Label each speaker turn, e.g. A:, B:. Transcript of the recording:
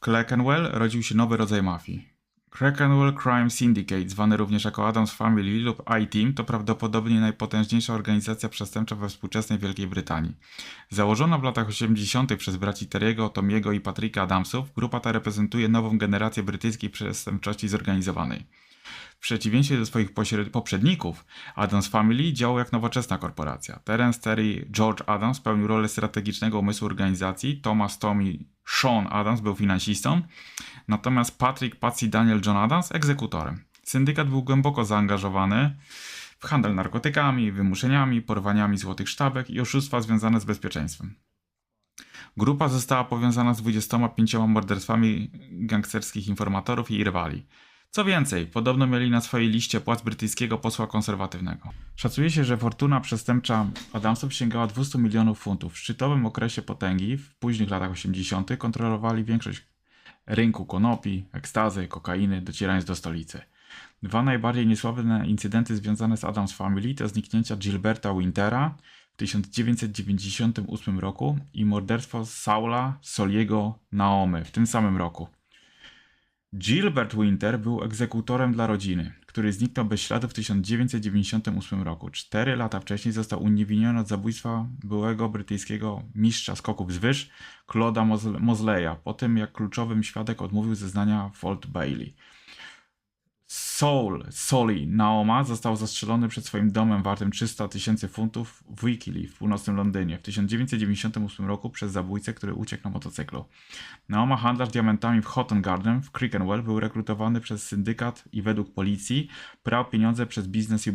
A: Clerkenwell rodził się nowy rodzaj mafii. Clerkenwell Crime Syndicate, zwany również jako Adams Family lub I-Team, to prawdopodobnie najpotężniejsza organizacja przestępcza we współczesnej Wielkiej Brytanii. Założona w latach 80. przez braci Terry'ego, Tomiego i Patricka Adamsów, grupa ta reprezentuje nową generację brytyjskiej przestępczości zorganizowanej. W przeciwieństwie do swoich poprzedników, Adams Family działał jak nowoczesna korporacja. Terence Terry George Adams pełnił rolę strategicznego umysłu organizacji, Thomas Tommy Sean Adams był finansistą, natomiast Patrick Patsy Daniel John Adams egzekutorem. Syndykat był głęboko zaangażowany w handel narkotykami, wymuszeniami, porwaniami złotych sztabek i oszustwa związane z bezpieczeństwem. Grupa została powiązana z 25 morderstwami gangsterskich informatorów i rywali. Co więcej, podobno mieli na swojej liście płac brytyjskiego posła konserwatywnego. Szacuje się, że fortuna przestępcza Adamsów sięgała 200 milionów funtów. W szczytowym okresie potęgi, w późnych latach 80., kontrolowali większość rynku konopi, ekstazy, kokainy, docierając do stolicy. Dwa najbardziej niesławne incydenty związane z Adams Family to zniknięcia Gilberta Wintera w 1998 roku i morderstwo Saula Soliego Naomy w tym samym roku. Gilbert Winter był egzekutorem dla rodziny, który zniknął bez śladu w 1998 roku. Cztery lata wcześniej został uniewinniony od zabójstwa byłego brytyjskiego mistrza skoków z wyż, Claude'a Mosle- Mosleya, po tym jak kluczowym świadek odmówił zeznania w Bailey. Soul, Soli Naoma został zastrzelony przed swoim domem wartym 300 tysięcy funtów w Wikili w północnym Londynie w 1998 roku przez zabójcę, który uciekł na motocyklu. Naoma, handlarz diamentami w Houghton Garden w Clerkenwell, był rekrutowany przez syndykat i według policji brał pieniądze przez biznes jubilerski.